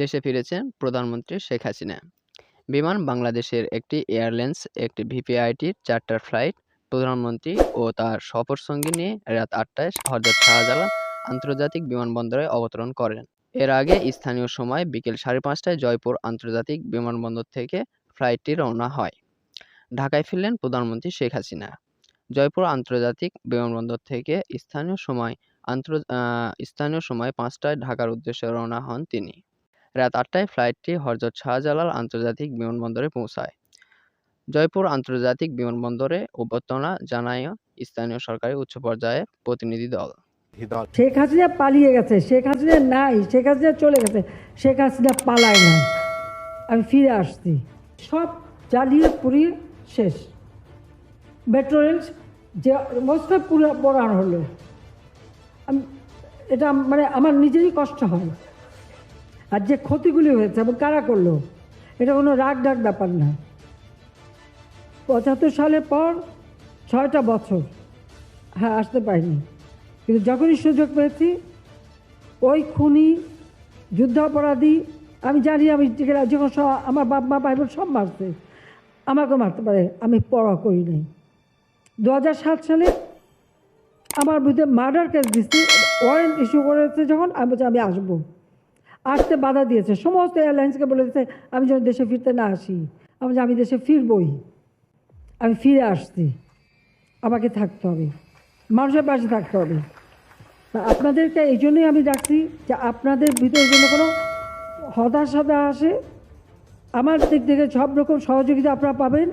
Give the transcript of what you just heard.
দেশে ফিরেছেন প্রধানমন্ত্রী শেখ হাসিনা। বিমান বাংলাদেশের একটি এয়ারলাইন্স, একটি ভিভিআইপির চার্টার ফ্লাইট, প্রধানমন্ত্রী ও তার সফরসঙ্গী নিয়ে রাত আটটায় হযরত শাহজালাল আন্তর্জাতিক বিমানবন্দরে অবতরণ করেন। এর আগে স্থানীয় সময় বিকেল সাড়ে পাঁচটায় জয়পুর আন্তর্জাতিক বিমানবন্দর থেকে ফ্লাইটটি রওনা হয়। ঢাকায় ফিরলেন প্রধানমন্ত্রী শেখ হাসিনা। জয়পুর আন্তর্জাতিক বিমানবন্দর থেকে স্থানীয় সময় আন্তর স্থানীয় সময় পাঁচটায় ঢাকার উদ্দেশ্যে রওনা হন তিনি। রাত আটটায় ফ্লাইটটি হযরত শাহজালাল আন্তর্জাতিক বিমানবন্দরে পৌঁছায়। জয়পুর আন্তর্জাতিক বিমানবন্দরে অভ্যর্থনা জানায় স্থানীয় সরকারের উচ্চ পর্যায়ের প্রতিনিধি দল। শেখ হাসিনা পালিয়ে গেছে, শেখ হাসিনা নাই, শেখ হাসিনা চলে গেছে, শেখ হাসিনা পালায় না আমি ফিরে আসছি। সব জ্বালিয়ে পুড়িয়ে শেষ। মেট্রো রেল যে অবস্থা পুরো পড়ানো হলো। এটা মানে আমার নিজেরই কষ্ট হয়। আর যে ক্ষতিগুলি হয়েছে এবং কারা করল, এটা কোনো রাগ ডাক ব্যাপার না। পঁচাত্তর সালের পর ছয়টা বছর হ্যাঁ আসতে পারিনি। কিন্তু যখনই সুযোগ পেয়েছি, ওই খুনি, যুদ্ধাপরাধী, আমি জানি আমি যখন সব- আমার বাপ, মা, ভাই বোন সব মারছে আমাকে মারতে পারে, আমি পড়া করি নাই। দু সাত সালে আমার বিরুদ্ধে মার্ডার কেস দিচ্ছি ওয়ারেন্ট ইস্যু করেছে যখন, আমি বলছি আমি আসব। আসতে বাধা দিয়েছে। সমস্ত এয়ারলাইন্সকে বলে দিয়েছে, আমি যেন দেশে ফিরতে না আসি। আমি আমি দেশে ফিরবই। আমি ফিরে আসছি। আমাকে থাকতে হবে। মানুষের পাশে থাকতে হবে। আপনাদেরকে এই জন্যই আমি ডাকছি যে আপনাদের ভিতরে যেন কোনো হতাশা আসে। আমার দিক থেকে সব রকম সহযোগিতা আপনারা পাবেন।